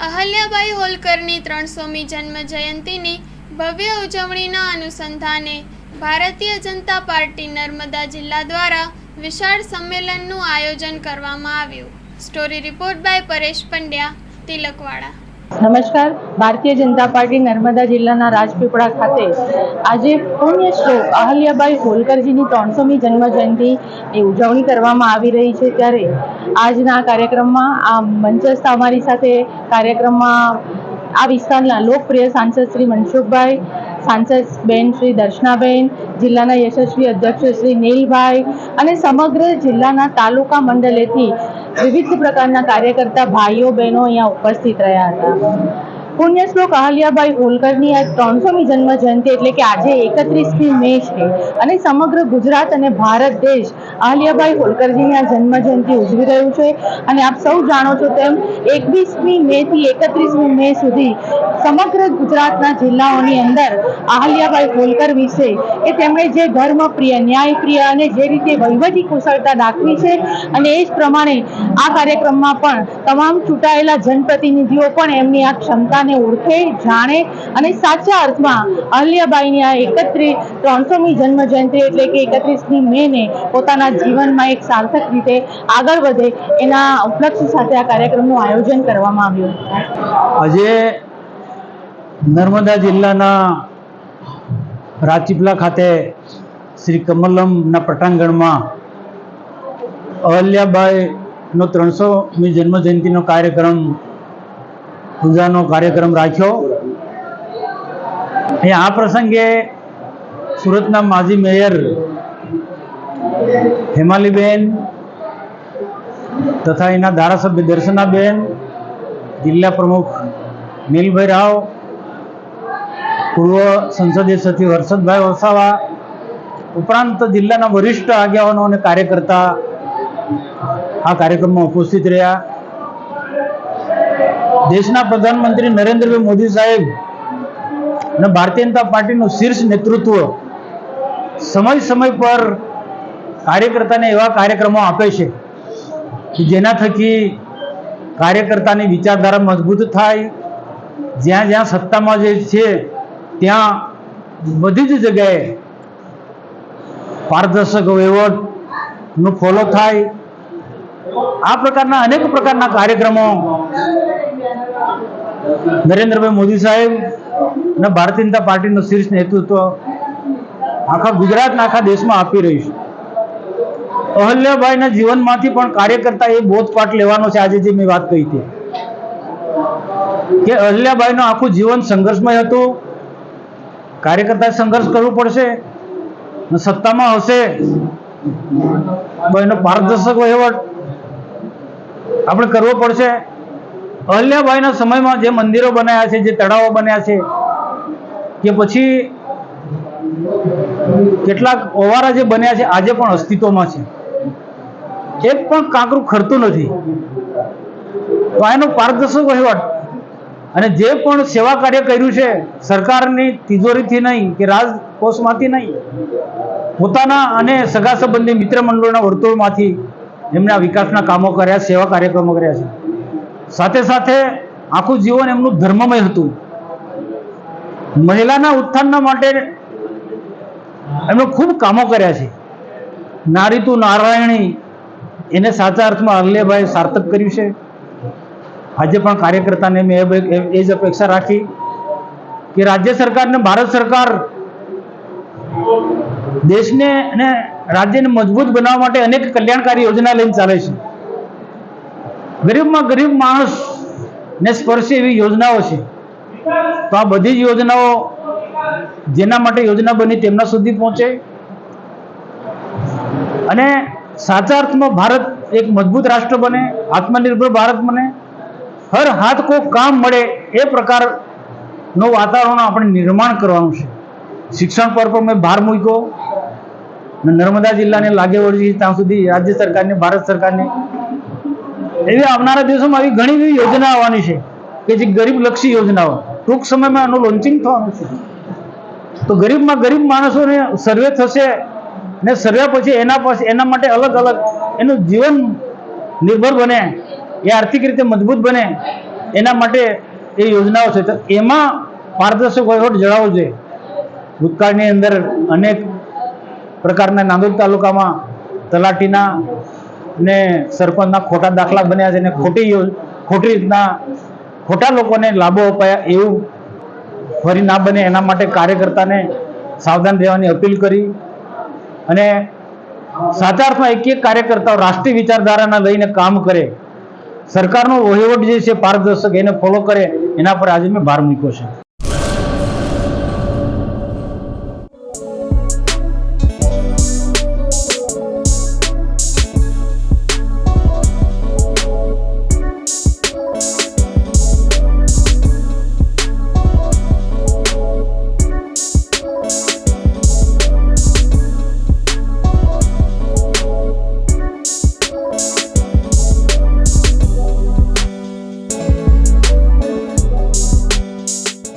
અહલ્યાબાઈ હોલકરની ત્રણસોમી જન્મ જયંતિની ભવ્ય ઉજવણીના અનુસંધાને ભારતીય જનતા પાર્ટી નર્મદા જિલ્લા દ્વારા વિશાળ સંમેલનનું આયોજન કરવામાં આવ્યું. Story report by Paresh Pandya, Tilakwada. નમસ્કાર. ભારતીય જનતા પાર્ટી નર્મદા જિલ્લાના રાજપીપળા ખાતે આજે પુણ્ય શ્લોક અહલ્યાબાઈ હોલકરજીની ત્રણસોમી જન્મ જયંતિની ઉજવણી કરવામાં આવી રહી છે. ત્યારે આજના કાર્યક્રમમાં આ મંચસ્થ અમારી સાથે કાર્યક્રમમાં આ વિસ્તારના લોકપ્રિય સાંસદ શ્રી મનસુખભાઈ, સાંસદ બેન શ્રી દર્શનાબેન, જિલ્લાના યશસ્વી અધ્યક્ષ શ્રી નીલભાઈ અને સમગ્ર જિલ્લાના તાલુકા મંડળેથી વિવિધ પ્રકારના કાર્યકર્તા ભાઈઓ બહેનો અહીંયા ઉપસ્થિત રહ્યા હતા. પુણ્ય શ્લોક અહલ્યાબાઈ હોલકરની આ ત્રણસોમી જન્મ જયંતિ એટલે કે આજે એકત્રીસમી મે છે. અને સમગ્ર ગુજરાત અને ભારત દેશ અહલ્યાબાઈ હોલકરજીની આ જન્મ જયંતિ ઉજવી રહ્યું છે. અને આપ સૌ જાણો છો તેમ એકવીસમી મે થી એકત્રીસમી મે સુધી સમગ્ર ગુજરાતના જિલ્લાઓની અંદર અહલ્યાબાઈ હોલકર વિશે કે તેમણે જે ધર્મપ્રિય ન્યાયપ્રિય અને જે રીતે વહીવટી કુશળતા દાખવી છે અને એ જ પ્રમાણે આ કાર્યક્રમમાં પણ તમામ ચૂંટાયેલા જનપ્રતિનિધિઓ પણ એમની આ ક્ષમતાને ઓળખે જાણે અને સાચા અર્થમાં અહલ્યાબાઈની આ એકત્રીસ ત્રણસોમી જન્મ જયંતિ એટલે કે એકત્રીસમી મેને પોતાના જીવનમાં એક સાર્થક રીતે આગળ વધે એના ઉપલક્ષ્ય સાથે આ કાર્યક્રમનું આયોજન કરવામાં આવ્યું. આજે નર્મદા જિલ્લાના રાજપીપલા ખાતે શ્રી કમલમના પટાંગણમાં અહલ્યાબાઈનો ત્રણસોમી જન્મજયંતિનો કાર્યક્રમ પૂજાનો કાર્યક્રમ રાખ્યો. એ આ પ્રસંગે સુરતના માજી મેયર હેમાલીબેન તથા એના ધારાસભ્ય દર્શનાબેન, જિલ્લા પ્રમુખ નીલભાઈ રાવ, પૂર્વ સંસદીય સચિવ હર્ષદભાઈ વસાવા, ઉપરાંત જિલ્લાના વરિષ્ઠ આગેવાનો અને કાર્યકર્તા આ કાર્યક્રમમાં ઉપસ્થિત રહ્યા. દેશના પ્રધાનમંત્રી નરેન્દ્રભાઈ મોદી સાહેબ અને ભારતીય જનતા પાર્ટીનું શીર્ષ નેતૃત્વ સમય સમય પર કાર્યકર્તાને એવા કાર્યક્રમો આપે છે કે જેના થકી કાર્યકર્તાની વિચારધારા મજબૂત થાય. જ્યાં જ્યાં સત્તામાં જે છે, ત્યાં બધી જ જગ્યાએ પારદર્શક વહીવટનું ફોલો થાય. આ પ્રકારના અનેક પ્રકારના કાર્યક્રમો નરેન્દ્રભાઈ મોદી સાહેબ અને ભારતીય જનતા પાર્ટીનું શીર્ષ નેતૃત્વ આખા ગુજરાતના આખા દેશમાં આપી રહ્યું છે. અહલ્યાબાઈના જીવનમાંથી પણ કાર્યકર્તા એ બોધપાઠ લેવાનો છે આજે જે મેં વાત કહી હતી. કે અહલ્યાબાઈનું આખું જીવન સંઘર્ષમય હતું. કાર્યકર્તાએ સંઘર્ષ કરવું પડશે. સત્તામાં હશે. એનો પારદર્શક વહીવટ આપણે કરવો પડશે. અહલ્યાબાઈના સમયમાં જે મંદિરો બનાવ્યા છે, જે તળાવો બન્યા છે, કે પછી કેટલાક ઓવારા જે બન્યા છે, આજે પણ અસ્તિત્વમાં છે. એક પણ કાંકરું ખરતું નથી. તો એનો પારદર્શક વહીવટ અને જે પણ સેવા કાર્ય કર્યું છે, સરકારની તિજોરીથી નહીં કે રાજકોષમાંથી નહીં, પોતાના અને સગા સંબંધી મિત્ર મંડળોના વર્તુળમાંથી એમના વિકાસના કામો કર્યા, સેવા કાર્યક્રમો કર્યા છે. સાથે સાથે આખું જીવન એમનું ધર્મમય હતું. મહિલાના ઉત્થાનના માટે એમણે ખૂબ કામો કર્યા છે. નારી તું નારાયણી, એને સાચા અર્થમાં અલ્લેભાઈ સાર્થક કર્યું છે. આજે પણ કાર્યકર્તાને મેં એ જ અપેક્ષા રાખી કે રાજ્ય સરકારને ભારત સરકાર દેશને અને રાજ્યને મજબૂત બનાવવા માટે અનેક કલ્યાણકારી યોજના લઈને ચાલે છે. ગરીબમાં ગરીબ માણસ ને સ્પર્શે એવી યોજનાઓ છે. તો આ બધી જ યોજનાઓ જેના માટે યોજના બની તેમના સુધી પહોંચે. અને સાચા અર્થમાં ભારત એક મજબૂત રાષ્ટ્ર બને, આત્મનિર્ભર ભારત બને. હર હાથ કો કામ મળે એ પ્રકારનું વાતાવરણ આપણે નિર્માણ કરવાનું છે. શિક્ષણ પર પણ મેં ભાર મૂક્યો. નર્મદા જિલ્લાને લાગે વળી ત્યાં સુધી રાજ્ય સરકારને, ભારત સરકારને એવી આવનારા દિવસોમાં આવી ઘણી એવી યોજના આવવાની છે કે જે ગરીબ લક્ષી યોજનાઓ. ટૂંક સમયમાં એનું લોન્ચિંગ થવાનું છે. તો ગરીબમાં ગરીબ માણસોને સર્વે થશે ને સર્વે પછી એના પછી, એના માટે અલગ અલગ એનું જીવન નિર્ભર બને, એ આર્થિક રીતે મજબૂત બને, એના માટે એ યોજનાઓ છે. તો એમાં પારદર્શક વહીવટ જણાવવો જોઈએ. ભૂતકાળની અંદર અનેક પ્રકારના નાંદોદ તાલુકામાં તલાટીના ને સરપંચના ખોટા દાખલા બન્યા છે અને ખોટી ખોટી રીતના ખોટા લોકોને લાભો અપાયા એવું ફરી ના બને એના માટે કાર્યકર્તાને સાવધાન રહેવાની અપીલ કરી. અને સાચા અર્થમાં એક એક કાર્યકર્તાઓ રાષ્ટ્રીય વિચારધારાના લઈને કામ કરે. સરકારનો વહીવટ જે છે પારદર્શક એને ફોલો કરે, એના પર આજે મેં ભાર મૂક્યો છે.